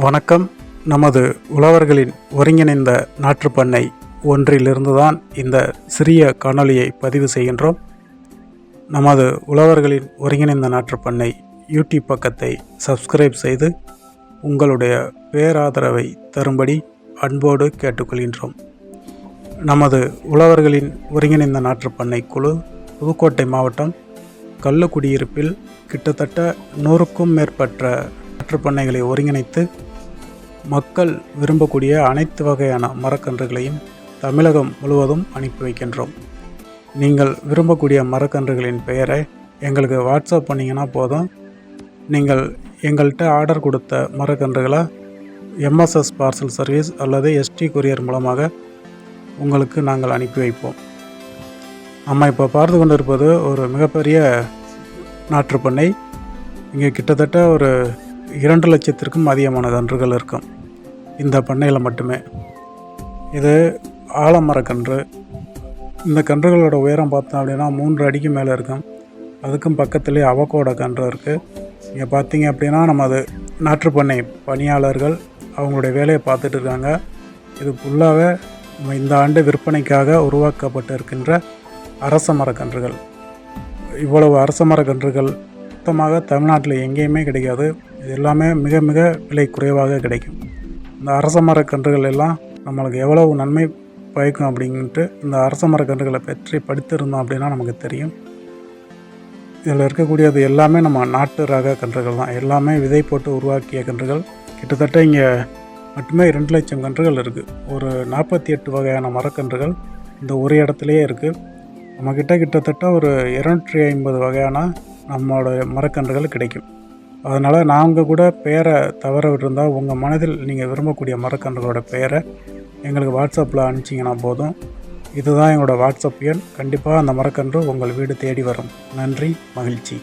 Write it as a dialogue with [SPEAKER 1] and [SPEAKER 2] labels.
[SPEAKER 1] வணக்கம். நமது உழவர்களின் ஒருங்கிணைந்த நாற்றுப்பண்ணை ஒன்றிலிருந்து தான் இந்த சிறிய காணொலியை பதிவு செய்கின்றோம். நமது உழவர்களின் ஒருங்கிணைந்த நாற்றுப்பண்ணை யூடியூப் பக்கத்தை சப்ஸ்கிரைப் செய்து உங்களுடைய பேராதரவை தரும்படி அன்போடு கேட்டுக்கொள்கின்றோம். நமது உழவர்களின் ஒருங்கிணைந்த நாற்றுப்பண்ணை குழு புதுக்கோட்டை மாவட்டம் கள்ளுக்குடியிருப்பில் கிட்டத்தட்ட நூறுக்கும் மேற்பட்ட நாற்றுப்பண்ணைகளை ஒருங்கிணைத்து மக்கள் விரும்பக்கூடிய அனைத்து வகையான மரக்கன்றுகளையும் தமிழகம் முழுவதும் அனுப்பி வைக்கின்றோம். நீங்கள் விரும்பக்கூடிய மரக்கன்றுகளின் பெயரை எங்களுக்கு வாட்ஸ்அப் பண்ணிங்கன்னா போதும். நீங்கள் எங்கள்கிட்ட ஆர்டர் கொடுத்த மரக்கன்றுகளை எம்எஸ்எஸ் பார்சல் சர்வீஸ் அல்லது எஸ்டி கொரியர் மூலமாக உங்களுக்கு நாங்கள் அனுப்பி வைப்போம். நம்ம இப்போ பார்த்து கொண்டிருப்பது ஒரு மிகப்பெரிய நாற்றுப்பண்ணை. இங்கே கிட்டத்தட்ட ஒரு இரண்டு லட்சத்திற்கும் அதிகமான கன்றுகள் இருக்கும். இந்த பண்ணையில் மட்டுமே. இது ஆலமரக்கன்று இந்த கன்றுகளோட உயரம் பார்த்தோம் அப்படின்னா மூன்று அடிக்கு மேலே இருக்கும். அதுக்கும் பக்கத்துலேயே அவக்கோட கன்று இருக்குது இங்கே பார்த்தீங்க அப்படின்னா நம்ம அது நாற்றுப்பண்ணை பணியாளர்கள் அவங்களுடைய வேலையை பார்த்துட்டு இருக்காங்க. இது ஃபுல்லாகவே நம்ம இந்த ஆண்டு விற்பனைக்காக உருவாக்கப்பட்டு இருக்கின்ற அரச மரக்கன்றுகள் இவ்வளவு அரச மரக்கன்றுகள் மொத்தமாக தமிழ்நாட்டில் எங்கேயுமே கிடைக்காது. இது எல்லாமே மிக மிக விலை குறைவாக கிடைக்கும். இந்த அரச மரக்கன்றுகள் எல்லாம் நம்மளுக்கு எவ்வளவு நன்மை பயக்கும் அப்படின்ட்டு இந்த அரச மரக்கன்றுகளை பற்றி படித்திருந்தோம் அப்படின்னா நமக்கு தெரியும். இதில் இருக்கக்கூடியது எல்லாமே நம்ம நாட்டு ரக கன்றுகள் தான். எல்லாமே விதை போட்டு உருவாக்கிய கன்றுகள். கிட்டத்தட்ட இங்கே மட்டுமே ரெண்டு லட்சம் கன்றுகள் இருக்குது ஒரு நாற்பத்தி எட்டு வகையான மரக்கன்றுகள் இந்த ஒரு இடத்துலையே இருக்குது நம்மக்கிட்ட கிட்டத்தட்ட ஒரு இரநூற்றி ஐம்பது வகையான நம்மளோட மரக்கன்றுகள் கிடைக்கும். அதனால் நாங்கள் கூட பெயரை தவற விட்டுருந்தால் உங்கள் மனதில் நீங்கள் விரும்பக்கூடிய மரக்கன்றுகளோட பெயரை எங்களுக்கு வாட்ஸ்அப்பில் அனுப்பிச்சிங்கன்னா போதும். இதுதான் எங்களோட வாட்ஸ்அப் எண். கண்டிப்பாக அந்த மரக்கன்று உங்கள் வீடு தேடி வரும். நன்றி மகிழ்ச்சி.